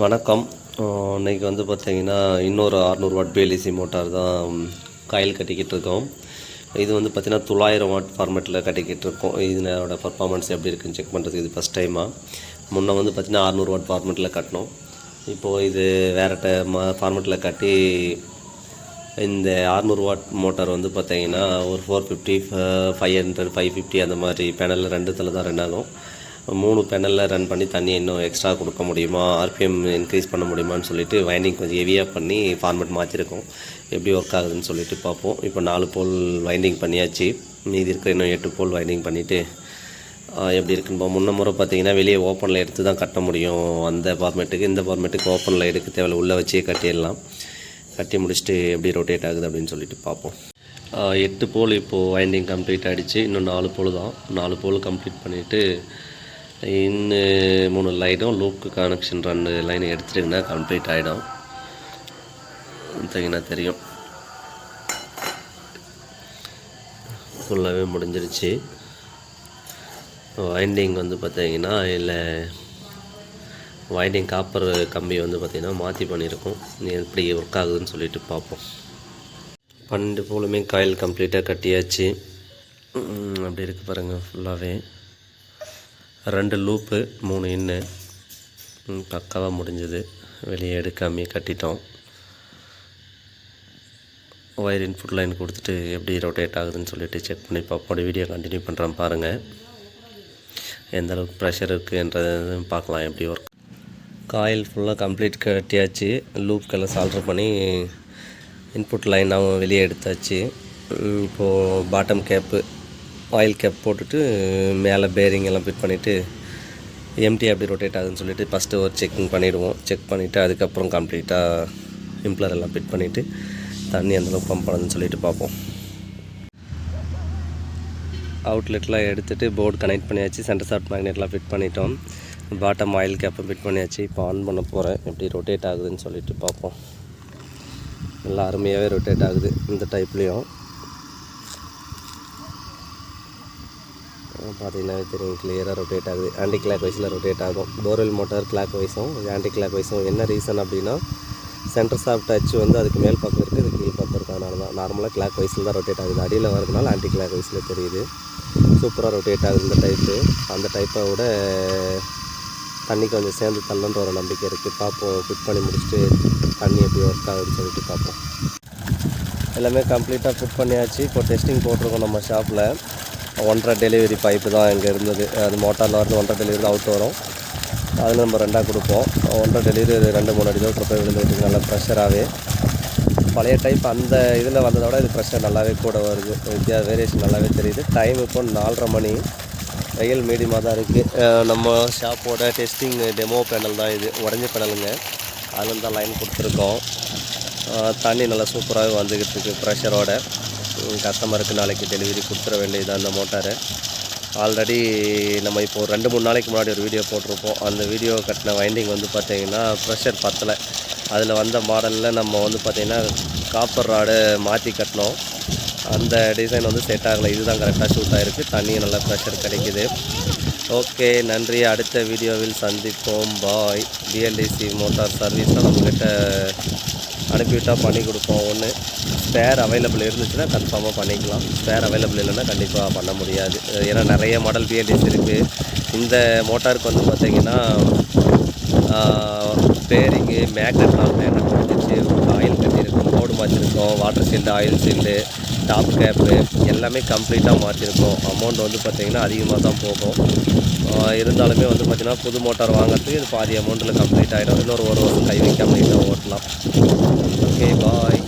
வணக்கம். இன்றைக்கி வந்து பார்த்திங்கன்னா இன்னொரு அறநூறு watt P L E C motor தான் காயில் கட்டிக்கிட்டு இருக்கோம். இது வந்து பார்த்திங்கன்னா தொள்ளாயிரம் வாட் ஃபார்மேட்டில் கட்டிக்கிட்டு இருக்கோம். இதனோட பர்ஃபார்மன்ஸ் எப்படி இருக்குன்னு செக் பண்ணுறதுக்கு இது ஃபஸ்ட் டைமாக முன்னே வந்து பார்த்திங்கன்னா அறநூறு வாட் ஃபார்மேட்டில் கட்டினோம். இப்போது இது வேறு ட ஃபார்மேட்டில் கட்டி இந்த 600 வாட் மோட்டார் வந்து பார்த்திங்கன்னா ஒரு four fifty five hundred five fifty அந்த மாதிரி பேனலில் ரெண்டுத்தில் தான் ரெண்டாகும் ஆகும். மூணு பேனலில் ரன் பண்ணி தண்ணி இன்னும் எக்ஸ்ட்ரா கொடுக்க முடியுமா? ஆர்பிஎம் இன்க்ரீஸ் பண்ண முடியுமான்னு சொல்லிட்டு வைண்டிங் கொஞ்சம் ஹெவியாக பண்ணி ஃபார்மேட் மாற்றிருக்கோம் எப்படி ஒர்க் ஆகுதுன்னு சொல்லிட்டு பார்ப்போம். இப்போ நாலு போல் வைண்டிங் பண்ணியாச்சு. மீதி இருக்கிற இன்னும் எட்டு போல் வைண்டிங் பண்ணிவிட்டு எப்படி இருக்குன்னு பார்ப்போம். முன்ன முறை பார்த்தீங்கன்னா வெளியே ஓப்பனில் எடுத்து தான் கட்ட முடியும். அந்த ஃபார்மேட்டுக்கு இந்த ஃபார்மேட்டுக்கு ஓப்பனில் எடுக்க தேவையில்ல. உள்ளே வச்சே கட்டிடலாம். கட்டி முடிச்சுட்டு எப்படி ரொட்டேட் ஆகுது அப்படின்னு சொல்லிட்டு பார்ப்போம். எட்டு போல் இப்போது வைண்டிங் கம்ப்ளீட் ஆகிடுச்சு இன்னும் நாலு போல் தான். நாலு போல் கம்ப்ளீட் பண்ணிவிட்டு இன்னும் மூணு லைனும் லூக்கு கனெக்ஷன் ரெண்டு லைன் எடுத்துட்டிங்கன்னா கம்ப்ளீட் ஆகிடும் பார்த்தீங்கன்னா தெரியும். ஃபுல்லாகவே முடிஞ்சிருச்சு. வைண்டிங் வந்து பார்த்தீங்கன்னா இல்லை வைண்டிங் காப்பர் கம்பி வந்து பார்த்திங்கன்னா மாற்றி பண்ணியிருக்கோம். நீ எப்படி ஒர்க் ஆகுதுன்னு சொல்லிட்டு பார்ப்போம். பன்னெண்டு போலுமே காயில் கம்ப்ளீட்டாக கட்டியாச்சு. அப்படி இருக்குது பாருங்கள் ஃபுல்லாகவே ரெண்டு லூப்பு மூணு இன்னு. பக்காவாக முடிஞ்சது. வெளியே எடுக்காமே கட்டிட்டோம். ஒயர் இன்புட் லைன் கொடுத்துட்டு எப்படி ரொட்டேட் ஆகுதுன்னு சொல்லிட்டு செக் பண்ணி பார்ப்போம். வீடியோ கண்டினியூ பண்ணுறேன் பாருங்கள் எந்த அளவுக்கு ப்ரெஷர் இருக்குன்றதை பார்க்கலாம் எப்படி ஒர்க் காயில் ஃபுல்லாக கம்ப்ளீட் கட்டியாச்சு. லூப்கெல்லாம் சால்டர் பண்ணி இன்புட் லைனாகவும் வெளியே எடுத்தாச்சு. இப்போது பாட்டம் கேப்பு ஆயில் கேப் போட்டுட்டு மேலே பேரிங் எல்லாம் ஃபிட் பண்ணிவிட்டு எம்டி எப்படி ரொட்டேட் ஆகுதுன்னு சொல்லிட்டு ஃபஸ்ட்டு ஒரு செக்கிங் பண்ணிவிடுவோம் செக் பண்ணிவிட்டு அதுக்கப்புறம் கம்ப்ளீட்டாக இம்ப்ளர் எல்லாம் ஃபிட் பண்ணிவிட்டு தண்ணி அந்தளவுக்கு பம்ப் பண்ணுதுன்னு சொல்லிட்டு பார்ப்போம். அவுட்லெட்லாம் எடுத்துகிட்டு போர்டு கனெக்ட் பண்ணியாச்சு சென்டர் சாஃப்ட் மேக்னெட்லாம் ஃபிட் பண்ணிட்டோம். பாட்டம் ஆயில் கேப்பை ஃபிட் பண்ணியாச்சு. இப்போ ஆன் பண்ண போகிறேன் எப்படி ரொட்டேட் ஆகுதுன்னு சொல்லிட்டு பார்ப்போம். நல்லா அருமையாகவே ரொட்டேட் ஆகுது இந்த டைப்லேயும் பார்த்தீங்கன்னா தெரியும் கிளியராக ரொட்டேட் ஆகுது. ஆன்டி கிளாக் வைஸில் ரொட்டேட் ஆகும். போர்வெல் மோட்டார் கிளாக் வைஸும் ஆன்டி கிளாக் வைஸும் என்ன ரீசன் அப்படின்னா சென்டர் சாஃப்ட் டச் வந்து அதுக்கு மேல் பக்கம் இருக்குது இது கீழ் பக்கம் இருக்கிறதுனால அதனால தான். நார்மலாக கிளாக் வைஸில் தான் ரொட்டேட் ஆகுது. அடியில் வரதுனால ஆன்டி கிளாக் வைஸில் தெரியுது சூப்பராக ரொட்டேட் ஆகுது இந்த டைப்பு அந்த டைப்பை விட தண்ணி கொஞ்சம் சேர்ந்து தள்ளன்ற ஒரு நம்பிக்கை இருக்குது பார்ப்போம் ஃபிட் பண்ணி முடிச்சுட்டு தண்ணி எப்படி ஒர்க் ஆகுதுன்னு சொல்லிட்டு பார்ப்போம். எல்லாமே கம்ப்ளீட்டாக ஃபிட் பண்ணியாச்சு. இப்போ டெஸ்டிங் போட்டிருக்கோம் நம்ம ஷாப்பில் ஒன்றரை டெலிவரி பைப்பு தான் இங்கே இருந்தது. அது மோட்டாரில் வந்து ஒன்றரை டெலிவரி அவுட் வரும். அதில் நம்ம ரெண்டாக கொடுப்போம். ஒன்றரை டெலிவரி ரெண்டு மூணு அடி தான் போய் விழுந்துட்டு நல்லா ப்ரெஷராகவே பழைய டைப் அந்த இதில் வந்ததை விட இது ப்ரெஷர் நல்லாவே கூட வருது. வித்தியா வேரியேஷன் நல்லாவே தெரியுது. டைம் இப்போ நாலரை மணி. வெயில் மீடியமாக தான் இருக்குது நம்ம ஷாப்போட டெஸ்டிங் டெமோ பேனல் தான் இது. உடஞ்ச பேனலுங்க அதுலேருந்து தான் லைன் கொடுத்துருக்கோம் தண்ணி நல்லா சூப்பராகவே வந்துக்கிட்டு இருக்குது ப்ரெஷரோட கஸ்டமருக்கு நாளைக்கு டெலிவரி கொடுத்துட வேண்டியது அந்த மோட்டாரு ஆல்ரெடி நம்ம இப்போ ரெண்டு மூணு நாளைக்கு முன்னாடி ஒரு வீடியோ போட்டிருப்போம். அந்த வீடியோ கட்டின வைண்டிங் வந்து பார்த்திங்கன்னா ப்ரெஷர் பத்தலை. அதில் வந்த மாடலில் நம்ம வந்து பார்த்திங்கன்னா காப்பர் ராடு மாற்றி கட்டினோம். அந்த டிசைன் வந்து செட் ஆகலை. இதுதான் கரெக்டாக ஷூட் ஆகிருக்கு தண்ணியும் நல்லா ப்ரெஷர் கிடைக்குது. ஓகே நன்றி. அடுத்த வீடியோவில் சந்திப்போம். பாய் பிஎல்டிசி மோட்டார் சர்வீஸ் நம்மக்கிட்ட அனுப்பிவிட்டால் பண்ணி கொடுப்போம். ஒன்று ஸ்பேர் அவைலபிள் இருந்துச்சுன்னா கன்ஃபார்மாக பண்ணிக்கலாம். ஸ்பேர் அவைலபிள் இல்லைன்னா கண்டிப்பாக பண்ண முடியாது. ஏன்னா நிறைய மாடல் பிஎல்டிஸ் இருக்குது இந்த மோட்டாருக்கு வந்து பார்த்திங்கன்னா பேரிங்கு மேக்னெட்லாம் மேக்னெட் முடிஞ்சிச்சு ஆயில் கட்டியிருக்கோம் board மாற்றிருக்கோம் water shield oil shield top cap எல்லாமே கம்ப்ளீட்டாக மாற்றிருக்கோம் அமௌண்ட் வந்து பார்த்திங்கன்னா அதிகமாக தான் போகும். இருந்தாலுமே வந்து பார்த்திங்கன்னா புது மோட்டார் வாங்குறதுக்கு இது பாதி அமௌண்ட்டில் கம்ப்ளீட் ஆகிடும் இன்னொரு ஒரு வருஷம் கை வைக்காம ஓட்டலாம். Okay bye